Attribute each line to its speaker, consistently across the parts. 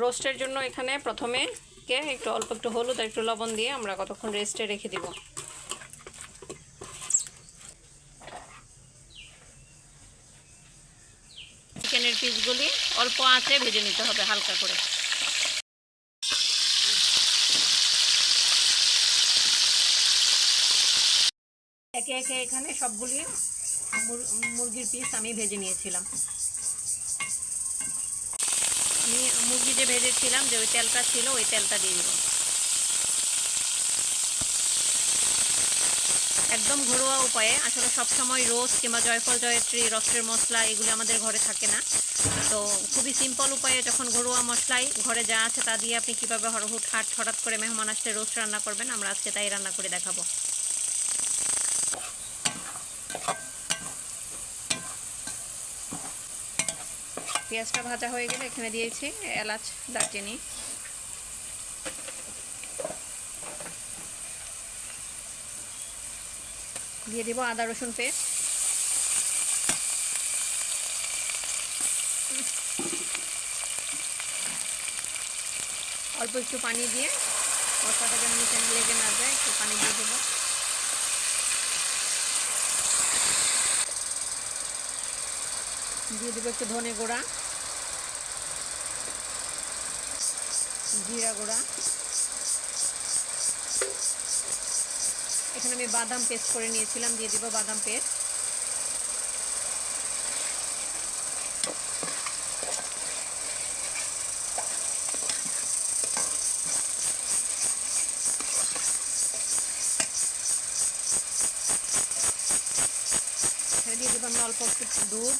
Speaker 1: রোস্টের জন্য এখানে প্রথমে কে, একটু অল্প একটু হলুদ একটু লবণ দিয়ে আমরা কতক্ষণ রেস্টে রেখে দিব। চিকেনের পিসগুলি অল্প আঁচে ভেজে নিতে হবে হালকা করে। একে একে এখানে সবগুলি মুরগির পিস আমি ভেজে নিয়েছিলাম। আমি মুরগি যে ভেজেছিলাম যে ওই তেলটা ছিল, ওই তেলটা দিয়ে দিব। একদম ঘরোয়া উপায়ে, আসলে সব সময় রোস্ট কিংবা জয়ফল, জয়ত্রী রস্টের মশলা এগুলো আমাদের ঘরে থাকে না। তো খুবই সিম্পল উপায়ে যখন ঘরোয়া মশলাই ঘরে যা আছে তা দিয়ে আপনি কীভাবে হরহুট হাট হঠাৎ করে মেহমান আসলে রোস্ট রান্না করবেন, আমরা আজকে তাই রান্না করে দেখাবো। পেঁয়াজটা ভাজা হয়ে গেলে এখানে দিয়েছি এলাচ, দারচিনি। দিয়ে দিব আদা, রসুন পেস্ট। অল্প একটু পানি দিয়ে মশলাটা যেন নিচে লেগে না যায় একটু পানি দিয়ে দেবো। দিয়ে দেবো একটু ধনে গুঁড়া, জিরা গুঁড়া। এখানে আমি বাদাম পেস্ট করে নিয়েছিলাম, দিয়ে দিব বাদাম পেস্ট। দিয়ে দেবো আমি অল্প একটু দুধ।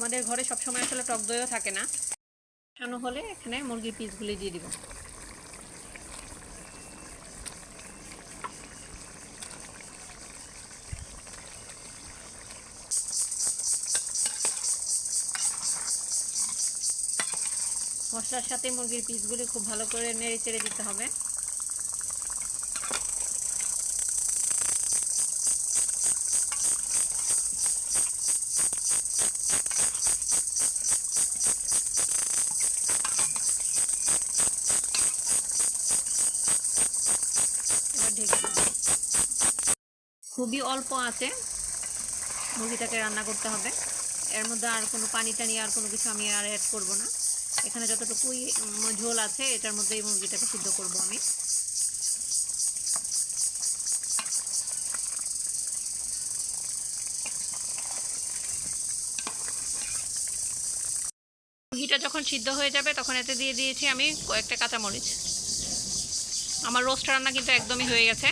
Speaker 1: আমাদের ঘরে সবসময় আসলে টক দইও থাকে না। কেন হলে এখানে মুরগির পিসগুলি দিয়ে দিব। মশলার সাথে মুরগির পিসগুলি খুব ভালো করে নেড়ে চেড়ে দিতে হবে। খুবই অল্প আছে। মুরগিটাকে রান্না করতে হবে। এর মধ্যে আর কোনো পানি টানি আর কোনো কিছু আমি আর অ্যাড করব না। এখানে যতটুকুই ঝোল আছে, এটার মধ্যে এই মুরগিটাকে সিদ্ধ করব আমি। মুরগিটা যখন সিদ্ধ হয়ে যাবে, তখন এতে দিয়ে দিয়েছি আমি কয়েকটা কাঁচামরিচ। আমার রোস্ট রান্না কিন্তু একদমই হয়ে গেছে।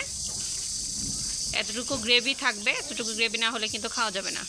Speaker 1: এতটুকু গ্রেভি থাকবে এতটুকু গ্রেভি না হলে কিন্তু খাওয়া যাবে না।